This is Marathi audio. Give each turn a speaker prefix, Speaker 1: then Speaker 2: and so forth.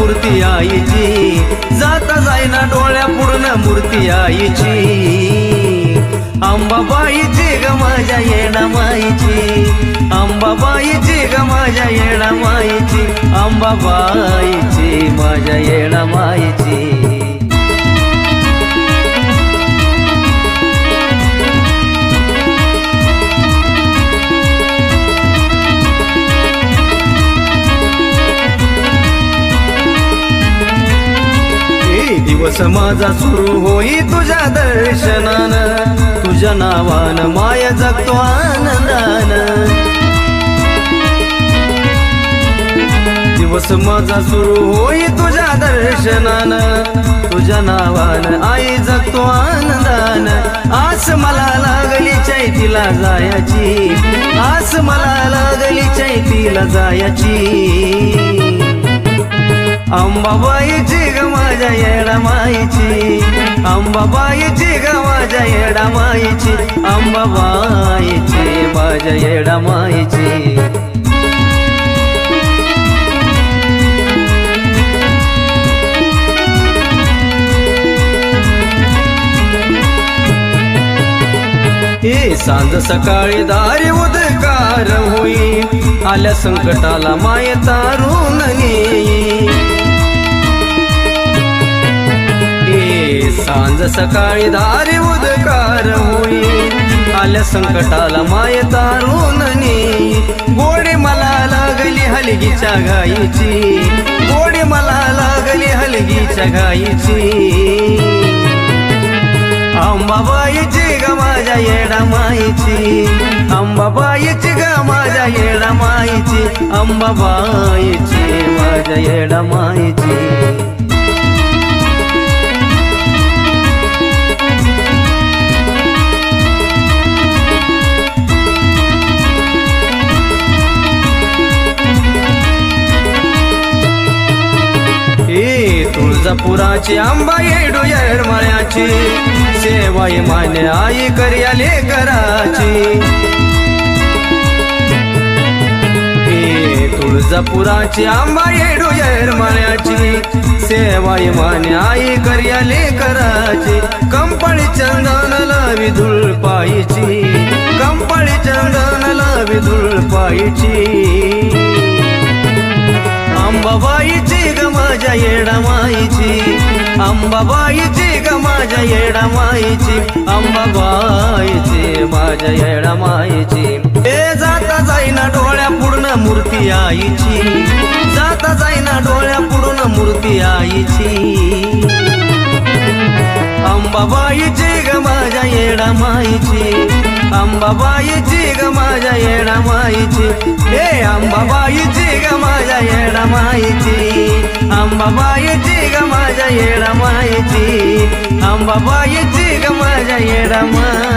Speaker 1: मूर्ती आईची. जाता जाईना डोळ्या पूर्ण मूर्ती आईची. अंबाबाईची ग माझ्या येणा माईची अंबाबाईची ग माझ्या येणा माईची अंबाबाईची माझ्या येणा माईची दिवस माझा सुरू होई तुझ्या दर्शनान. तुझ्या नावान माय जगतो आनंदान. दिवस माझा सुरू होई तुझ्या दर्शनान. तुझ्या नावान आई जगतो आनंदान. आस मला लागली चैतीला जायाची. आस मला लागली चैतीला जायाची. अंबाबाईची माझ्या येडामाईची अंबाबाईची ग माझ्या येडामाईची अंबाबाईची माझ्या येडामाईची हे सांज सकाळी दारी उदकार होई आल्या संकटाला माय तारून नेई सांज सकाळी दारी उदकार होई. आल्या संकटाला माय तारून नेई गोडे मला लागली हलगीच्या गाईची गोडे मला लागली हलगीच्या गाईची अंबाबाईची ग माझ्या येडा माईची. अंबाबाईची ग माझ्या येडा माईची. अंबाबाईची माझ्या येडा माईची. तुळजापुराची आंबा येडू येडमळ्याची. सेवाई मान्य आई कर्याले कराची ए तुळजापुराची आंबा येडू येरमाळ्याची सेवाई माने आई कर्याले कराची कंपळी चंदन लावी धुळ पायची कंपळी चंदन लावी धुळ पायची अंबाबाईची ग माझ्या येडा माईची अंबाबाईची ग माझ्या येडा माईची अंबाबाईची माझ्या येडा माईची हे जाता जाईना डोळ्या पूर्ण मूर्ती आईची. जाता जाईना डोळ्या पूर्ण मूर्ती आईची. अंबाबाईची ग माझ्या येडा माईची अंबाबाईची ग माझ्या येडा माईची हे अंबाबाईची ग माझ्या माईची अंबाबाईची ग माझ्या येडा माईची अंबाबाईची ग माझ्या येडा माईची